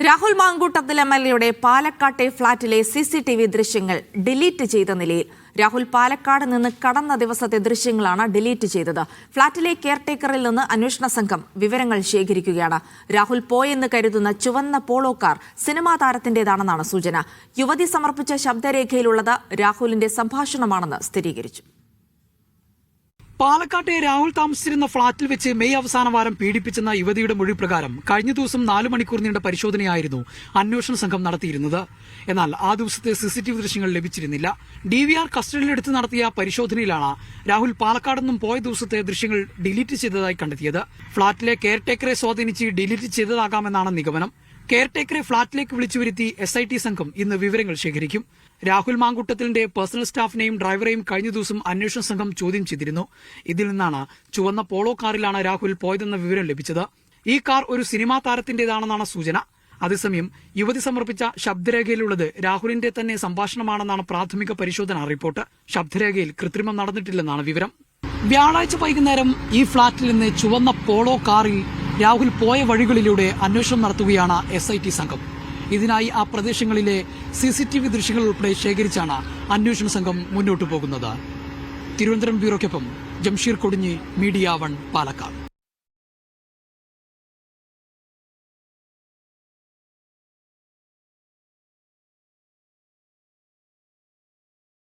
Rahul Mamkootathil M L എയുടെ പാലക്കാട്ടെ ഫ്ളാറ്റിലെ സി സി ടി വി ദൃശ്യങ്ങൾ ഡിലീറ്റ് ചെയ്ത നിലയിൽ രാഹുൽ പാലക്കാട് നിന്ന് കടന്ന ദിവസത്തെ ദൃശ്യങ്ങളാണ് ഡിലീറ്റ് ചെയ്തത്. ഫ്ളാറ്റിലെ കെയർടേക്കറിൽ നിന്ന് അന്വേഷണ സംഘം വിവരങ്ങൾ ശേഖരിക്കുകയാണ്. രാഹുൽ പോയെന്ന് കരുതുന്ന ചുവന്ന പോളോ കാർ സിനിമാ താരത്തിന്റേതാണെന്നാണ് സൂചന. യുവതി സമർപ്പിച്ച ശബ്ദരേഖയിലുള്ളത് രാഹുലിന്റെ സംഭാഷണമാണെന്ന് സ്ഥിരീകരിച്ചു. പാലക്കാട്ടെ രാഹുൽ താമസിച്ചിരുന്ന ഫ്ളാറ്റിൽ വെച്ച് മെയ് അവസാന വാരം പീഡിപ്പിച്ചെന്ന യുവതിയുടെ മൊഴി പ്രകാരം കഴിഞ്ഞ ദിവസം നാലു മണിക്കൂർ നീണ്ട പരിശോധനയായിരുന്നു അന്വേഷണ സംഘം നടത്തിയിരുന്നത്. എന്നാൽ ആ ദിവസത്തെ സിസിടിവി ദൃശ്യങ്ങൾ ലഭിച്ചിരുന്നില്ല. ഡി വി ആർ കസ്റ്റഡിയിലെടുത്ത് നടത്തിയ പരിശോധനയിലാണ് രാഹുൽ പാലക്കാട് നിന്നും പോയ ദിവസത്തെ ദൃശ്യങ്ങൾ ഡിലീറ്റ് ചെയ്തതായി കണ്ടെത്തിയത്. ഫ്ളാറ്റിലെ കെയർടേക്കറെ സ്വാധീനിച്ച് ഡിലീറ്റ് ചെയ്തതാകാമെന്നാണ് നിഗമനം. കെയർടേക്കറെ ഫ്ളാറ്റിലേക്ക് വിളിച്ചു വരുത്തി എസ് ഐ ടി സംഘം ഇന്ന് വിവരങ്ങൾ ശേഖരിക്കും. രാഹുൽ മാങ്കുട്ടത്തിന്റെ പേഴ്സണൽ സ്റ്റാഫിനെയും ഡ്രൈവറെയും കഴിഞ്ഞ ദിവസം അന്വേഷണ സംഘം ചോദ്യം ചെയ്തിരുന്നു. ഇതിൽ നിന്നാണ് ചുവന്ന പോളോ കാറിലാണ് രാഹുൽ പോയതെന്ന വിവരം ലഭിച്ചത്. ഈ കാർ ഒരു സിനിമാ താരത്തിന്റേതാണെന്നാണ് സൂചന. അതേസമയം യുവതി സമർപ്പിച്ച ശബ്ദരേഖയിലുള്ളത് രാഹുലിന്റെ തന്നെ സംഭാഷണമാണെന്നാണ് പ്രാഥമിക പരിശോധനാ റിപ്പോർട്ട്. ശബ്ദരേഖയിൽ കൃത്രിമം നടന്നിട്ടില്ലെന്നാണ് വിവരം. വ്യാഴാഴ്ച വൈകുന്നേരം ഈ ഫ്ളാറ്റിൽ നിന്ന് ചുവന്ന പോളോ കാറിൽ രാഹുൽ പോയ വഴികളിലൂടെ അന്വേഷണം നടത്തുകയാണ് എസ് സംഘം. ഇതിനായി ആ പ്രദേശങ്ങളിലെ സി സി ടി വി ദൃശ്യങ്ങൾ ഉൾപ്പെടെ ശേഖരിച്ചാണ് അന്വേഷണ സംഘം മുന്നോട്ടു പോകുന്നത്. തിരുവനന്തപുരം ബ്യൂറോയ്ക്കൊപ്പം ജംഷീർ കൊടിഞ്ഞി മീഡിയ വൺ പാലക്കാട്.